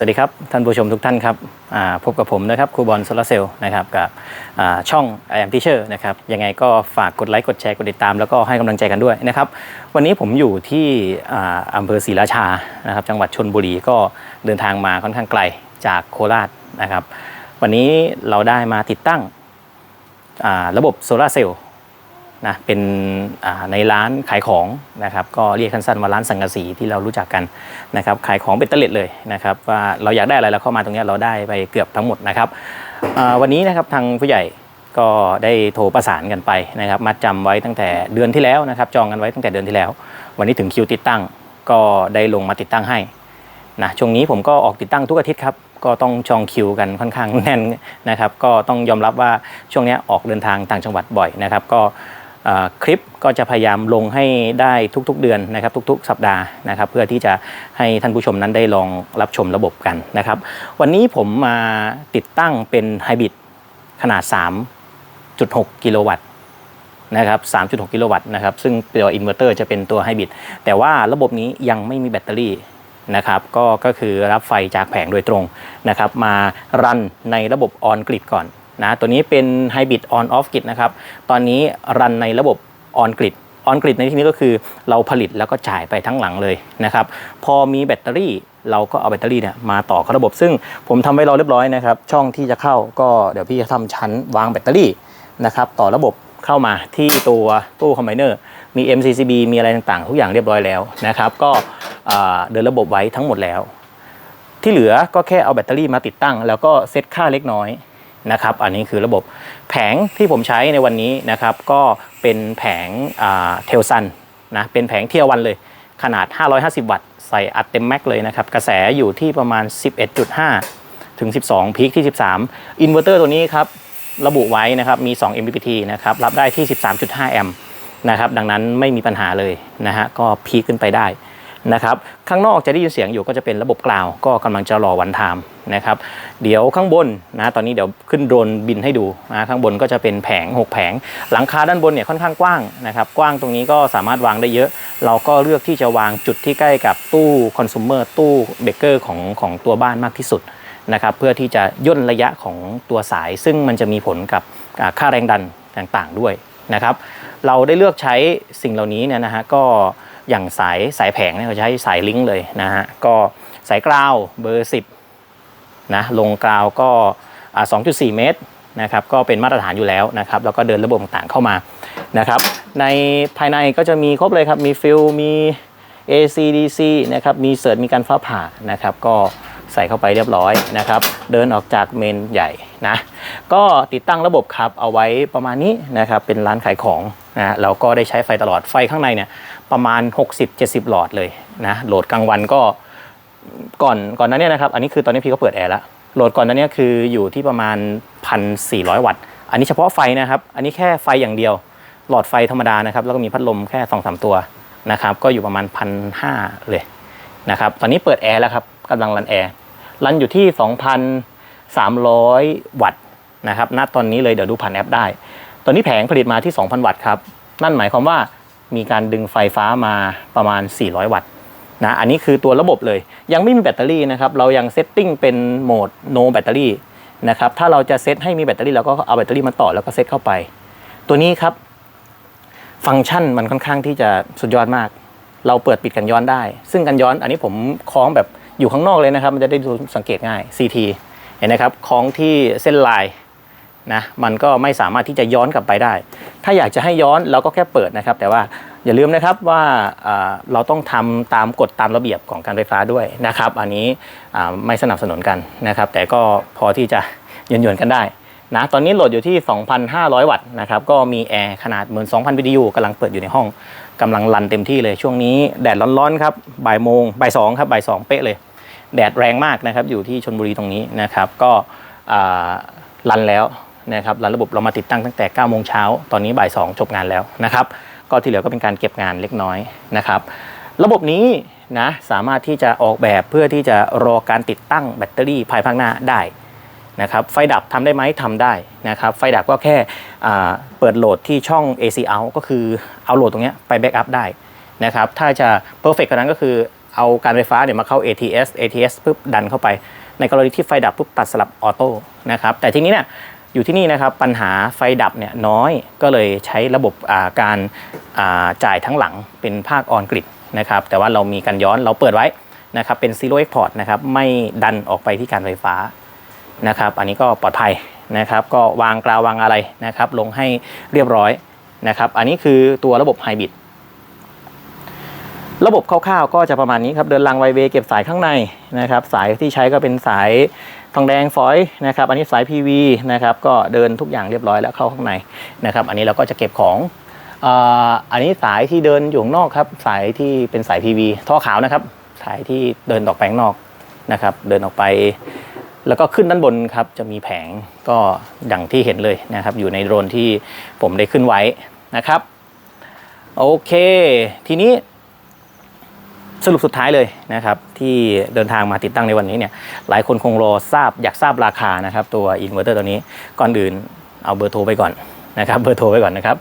สวัสดีครับท่านผู้ชมทุกท่านครับพบกับผมนะครับครูบอลโซลาเซลล์นะครับกับอ่าช่อง I am Teacher นะครับยังไงก็ฝากกดไลค์กดแชร์กดติดตาม แล้วก็ให้กำลังใจกันด้วยนะครับวันนี้ผมอยู่ที่อ่าอำเภอศรีราชานะครับจังหวัดชนบุรีก็เดินทางมาค่อนข้างไกลจากโคราชนะครับวันนี้เราได้มาติดตั้งระบบโซลาร์เซลล์ นะเป็นในร้านขายของนะครับก็เรียกสั้นๆว่าร้านสังกะสีที่เรารู้จักกันนะครับขายของเป็นตเล็ดเลยนะครับว่าเราอยากได้อะไรเราเข้ามาตรงนี้เราได้ไปเกือบทั้งหมดนะครับวันนี้นะครับทางผู้ใหญ่ก็ได้โทรประสานกันไปนะครับมัดจำไว้ตั้งแต่เดือนที่แล้วนะครับจองกันไว้ตั้งแต่เดือนที่แล้ว วันนี้ถึงคิวติดตั้งก็ได้ลงมาติดตั้งให้นะช่วงนี้ผมก็ออกติดตั้งทุกอาทิตย์ครับก็ต้องจองคิวกันค่อนข้างแน่นนะครับก็ต้องยอมรับว่าช่วงนี้ออกเดินทางต่างจังหวัดบ่อยนะครับก็ คลิปก็จะพยายามลงให้ได้ทุกๆเดือนนะครับ ทุกๆ สัปดาห์นะครับ เพื่อที่จะให้ท่านผู้ชมนั้นได้ลองรับชมระบบกันนะครับ วันนี้ผมมาติดตั้งเป็นไฮบริดขนาด 3.6 กิโลวัตต์นะครับ 3.6 กิโลวัตต์นะครับ ซึ่งตัวอินเวอร์เตอร์จะเป็นตัวไฮบริดแต่ว่าระบบนี้ยังไม่มีแบตเตอรี่นะครับก็ก็คือรับไฟจากแผงโดยตรงนะครับ มารันในระบบออนกริดก่อน นะตัวนี้เป็นไฮบริดออนออฟกริดนะครับ ตอนนี้รันในระบบออนกริดออนกริดในที่นี้ก็คือเราผลิตแล้วก็จ่ายไปทั้งหลังเลยนะครับ พอมีแบตเตอรี่เราก็เอาแบตเตอรี่เนี่ยมาต่อเข้าระบบ ซึ่งผมทำไว้รอเรียบร้อยนะครับ ช่องที่จะเข้าก็เดี๋ยวพี่จะทำชั้นวางแบตเตอรี่นะครับ ต่อระบบเข้ามาที่ตัวตู้คอมไบเนอร์มี MCCB มีอะไรต่างๆ ทุกอย่างเรียบร้อยแล้วนะครับ ก็เดินระบบไว้ทั้งหมดแล้ว ที่เหลือก็แค่เอาแบตเตอรี่มาติดตั้ง แล้วก็เซตค่าเล็กน้อย นะครับ อันนี้คือระบบแผงที่ผมใช้ในวันนี้นะครับ ก็เป็นแผงเทลซันนะเป็นแผงเทียวันเลย ขนาด 550 วัตต์ใส่อัดเต็มแม็กเลยนะครับ กระแสอยู่ที่ประมาณ 11.5 ถึง 12 พีคที่ 13 อินเวอร์เตอร์ตัวนี้ครับ ระบุไว้นะครับ มี 2 MPPT นะครับ รับได้ที่ 13.5 แอมป์นะครับ ดังนั้นไม่มีปัญหาเลยนะฮะก็พีคขึ้นไปได้ นะครับข้างนอกจะได้ยินเสียงอยู่ก็จะเป็นระบบกล่าว ก็กำลังจะรอวันไทม์นะครับเดี๋ยวข้างบนนะตอนนี้เดี๋ยวขึ้นโดรนบินให้ดูนะข้างบนก็จะเป็นแผง 6 แผง หลังคาด้านบนเนี่ยค่อนข้างกว้างนะครับกว้างตรงนี้ก็สามารถวางได้เยอะ เราก็เลือกที่จะวางจุดที่ใกล้กับตู้คอน sumer ตู้เบเกอร์ของของตัวบ้านมากที่สุดนะครับเพื่อที่จะย่นระยะของตัวสาย ซึ่งมันจะมีผลกับค่าแรงดันต่างๆด้วยนะครับเราได้เลือกใช้สิ่งเหล่านี้เนี่ยนะฮะก็ อย่างสายสายแผงเนี่ยเราใช้สายลิงก์เลยนะฮะก็สายกราวเบอร์ 10นะลงกราวก็อ่า2.4 เมตรนะครับก็เป็นมาตรฐานอยู่แล้วนะครับแล้วก็เดินระบบต่างเข้ามานะครับในภายในก็จะมีครบเลยครับ มีฟิลมี ACDC นะครับมีเสิร์ชมีการฟ้าผ่านะครับก็ใส่เข้าไปเรียบร้อยนะครับเดินออกจากเมนใหญ่ นะก็ติดตั้งระบบครับเอาไว้ประมาณนี้นะครับเป็นร้านขายของนะเราก็ได้ใช้ไฟตลอดไฟข้างในเนี่ยประมาณ 60-70 หลอดเลยนะโหลดกลางวันก็ก่อนก่อนนั้นเนี่ยนะครับอันนี้คือตอนนี้พี่ก็เปิดแอร์แล้วโหลดก่อนนั้นเนี่ยคืออยู่ที่ประมาณ 1,400 วัตต์ อันนี้เฉพาะไฟนะครับอันนี้แค่ไฟอย่างเดียว หลอดไฟธรรมดานะครับแล้วก็มีพัดลมแค่2อสตัวนะครับก็อยู่ประมาณพันห้าเลยนะครับตอนนี้เปิดแอร์แล้วครับกำลังรันแอร์รันอยู่ที่ 300 วัตต์นะครับณตอนนี้เลยเดี๋ยวดูผ่านแอปได้ ตอนนี้แผงผลิตมาที่ 2,000 วัตต์ครับ นั่นหมายความว่ามีการดึงไฟฟ้ามาประมาณ 400 วัตต์นะอันนี้คือตัวระบบเลย ยังไม่มีแบตเตอรี่นะครับเรายังเซตติ้งเป็นโหมด no แบตเตอรี่นะครับถ้าเราจะเซตให้มีแบตเตอรี่เราก็เอาแบตเตอรี่มาต่อแล้วก็เซตเข้าไป ตัวนี้ครับ ฟังก์ชันมันค่อนข้างที่จะสุดยอดมาก เราเปิดปิดกันย้อนได้ ซึ่งกันย้อนอันนี้ผมคล้องแบบอยู่ข้างนอกเลยนะครับ มันจะได้ดูสังเกตง่าย CT เห็นนะครับคล้องที่เส้นลายนะมันก็ไม่สามารถที่จะย้อนกลับไปได้ ถ้าอยากจะให้ย้อนเราก็แค่เปิดนะครับ แต่ว่าอย่าลืมนะครับว่าเราต้องทำตามกฎตามระเบียบของการไฟฟ้าด้วยนะครับ อันนี้ไม่สนับสนุนกันนะครับ แต่ก็พอที่จะยืนยันกันได้นะตอนนี้โหลดอยู่ที่ 2,500 วัตต์นะครับก็มีแอร์ขนาด 12,000 BTU กำลังเปิดอยู่ในห้องกำลังรันเต็มที่เลยช่วงนี้แดดร้อนๆครับบ่ายโมงบ่ายสองครับบ่ายสองเป๊ะเลย แดดแรงมากนะครับอยู่ที่ชนบุรีตรงนี้นะครับ ก็รันแล้วนะครับรันระบบเรามาติดตั้งตั้งแต่9โมงเช้าตอนนี้บ่าย2จบงานแล้วนะครับ ก็ที่เหลือก็เป็นการเก็บงานเล็กน้อยนะครับ ระบบนี้นะสามารถที่จะออกแบบเพื่อที่จะรอการติดตั้งแบตเตอรี่ภายภาคหน้าได้นะครับไฟดับทำได้ไหมทำได้นะครับไฟดับก็แค่เปิดโหลดที่ช่อง AC out ก็คือเอาโหลดตรงนี้ไปแบ็กอัพได้นะครับถ้าจะ perfect กว่านั้นก็คือ เอาการไฟฟ้าเนี่ยมาเข้า ATS ATS ปุ๊บดันเข้าไป ในกรณีที่ไฟดับปุ๊บตัดสลับออโต้นะครับแต่ทีนี้เนี่ยอยู่ที่นี่นะครับปัญหาไฟดับเนี่ยน้อยก็เลยใช้ระบบาการาจ่ายทั้งหลังเป็นภาคออนกริดนะครับแต่ว่าเรามีการย้อนเราเปิดไว้นะครับเป็น zero export นะครับไม่ดันออกไปที่การไฟฟ้านะครับอันนี้ก็ปลอดภัยนะครับก็วางกราววางอะไรนะครับลงให้เรียบร้อยนะครับอันนี้คือตัวระบบไฮบริด ระบบคร่าวๆก็จะประมาณนี้ครับเดินลังไวเวเก็บสายข้างในนะครับสายที่ใช้ก็เป็นสายทองแดงฝอยนะครับอันนี้สาย PV นะครับก็เดินทุกอย่างเรียบร้อยแล้วเข้าข้างในนะครับอันนี้เราก็จะเก็บของอ,อันนี้สายที่เดินอยู่ข้างนอกครับสายที่เป็นสาย PV ท่อขาวนะครับสายที่เดินออกไปข้างนอกนะครับเดินออกไป แล้วก็ขึ้นด้านบนครับจะมีแผงก็อย่างที่เห็นเลยนะครับอยู่ในโดรนที่ผมได้ขึ้นไว้นะครับโอเค ทีนี้ สรุปสุดท้ายเลยนะครับที่เดินทางมาติดตั้งในวันนี้เนี่ยหลายคนคงรอทราบอยากทราบราคานะครับตัวอินเวอร์เตอร์ตัวนี้ก่อนอื่นเอาเบอร์โทรไปก่อนนะครับเบอร์โทรไปก่อนนะครับ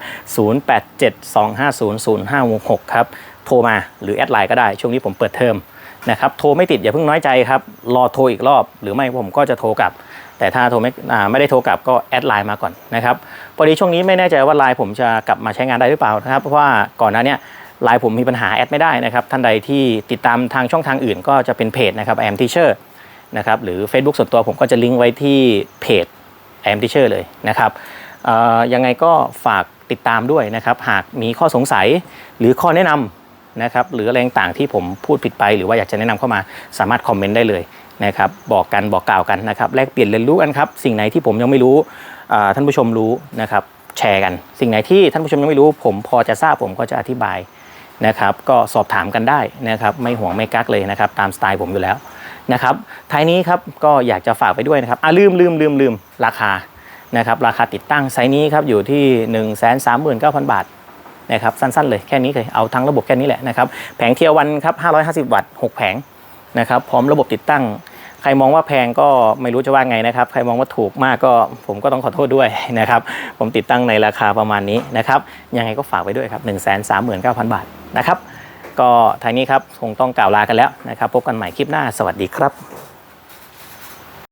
0872500566 ครับ โทรมาหรือแอดไลน์ก็ได้ ช่วงนี้ผมเปิดเทอมนะครับโทรไม่ติดอย่าเพิ่งน้อยใจครับ รอโทรอีกรอบหรือไม่ผมก็จะโทรกลับ แต่ถ้าโทรไม่ไม่ได้โทรกลับก็แอดไลน์มาก่อนนะครับพอดีช่วงนี้ไม่แน่ใจว่าไลน์ผมจะกลับมาใช้งานได้หรือเปล่านะครับเพราะว่าก่อนหน้านี้ ไลน์ผมมีปัญหาแอดไม่ได้นะครับ ท่านใดที่ติดตามทางช่องทางอื่น ก็จะเป็นเพจนะครับ I am teacher นะครับหรือ Facebook ส่วนตัวผมก็จะลิงก์ไว้ที่เพจ I am teacher เลยนะครับยังไงก็ฝากติดตามด้วยนะครับ หากมีข้อสงสัยหรือข้อแนะนำนะครับหรืออะไรต่างๆที่ผมพูดผิดไป หรือว่าอยากจะแนะนำเข้ามาสามารถคอมเมนต์ได้เลยนะครับบอกกันบอกกล่าวกันนะครับแลกเปลี่ยนเรียนรู้กันครับ สิ่งไหนที่ผมยังไม่รู้ท่านผู้ชมรู้นะครับแชร์กัน สิ่งไหนที่ท่านผู้ชมยังไม่รู้ ผมพอจะทราบผมก็จะอธิบาย นะครับก็สอบถามกันได้นะครับไม่ห่วงไม่กักเลยนะครับตามสไตล์ผมอยู่แล้วนะครับท้ายนี้ครับก็อยากจะฝากไปด้วยนะครับอะลืมลืมลืมลืมราคานะครับราคาติดตั้งไซส์นี้ครับอยู่ที่ 1 3 9 0 0 0 บาทนะครับสั้นๆเลยแค่นี้เลยเอาทั้งระบบแค่นี้แหละนะครับแผงเทียวันครับ550 วัตต์ 6 แผงนะครับพร้อมระบบติดตั้ง ใครมองว่าแพงก็ไม่รู้จะว่าไงนะครับ ใครมองว่าถูกมากก็ผมก็ต้องขอโทษด้วยนะครับ ผมติดตั้งในราคาประมาณนี้นะครับ ยังไงก็ฝากไว้ด้วยครับ 1 3 9 0 0 0 บาทนะครับ ก็ทางนี้ครับคงต้องกล่าวลากันแล้วนะครับ พบกันใหม่คลิปหน้า สวัสดีครับ